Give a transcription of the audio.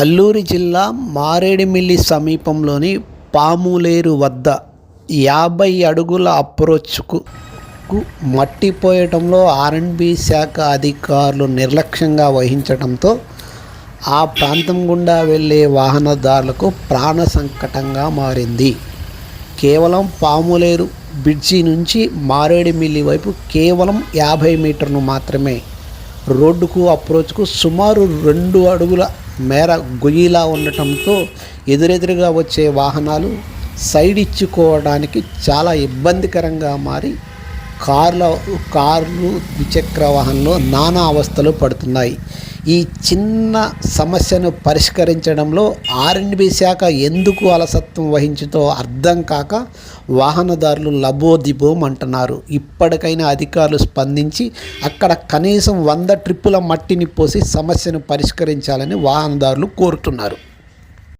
అల్లూరి జిల్లా మారేడుమిల్లి సమీపంలోని పాములేరు వద్ద యాభై అడుగుల అప్రోచ్కు మట్టి పోయటంలో ఆర్ఎండ్బి శాఖ అధికారులు నిర్లక్ష్యంగా వహించడంతో ఆ ప్రాంతం గుండా వెళ్ళే వాహనదారులకు ప్రాణ సంకటంగా మారింది. కేవలం పాములేరు బ్రిడ్జి నుంచి మారేడుమిల్లి వైపు కేవలం యాభై మీటర్లు మాత్రమే రోడ్డుకు అప్రోచ్కు సుమారు రెండు అడుగుల మేర గొయ్యిలా ఉండటంతో ఎదురెదురుగా వచ్చే వాహనాలు సైడ్ ఇచ్చుకోవడానికి చాలా ఇబ్బందికరంగా మారి కార్ల కార్లు ద్విచక్ర వాహనంలో నానా అవస్థలు పడుతున్నాయి. ఈ చిన్న సమస్యను పరిష్కరించడంలో ఆర్ఎండ్బి శాఖ ఎందుకు అలసత్వం వహించుతో అర్థం కాక వాహనదారులు లబోదిబోం అంటున్నారు. ఇప్పటికైనా అధికారులు స్పందించి అక్కడ కనీసం వంద ట్రిప్పుల మట్టిని పోసి సమస్యను పరిష్కరించాలని వాహనదారులు కోరుతున్నారు.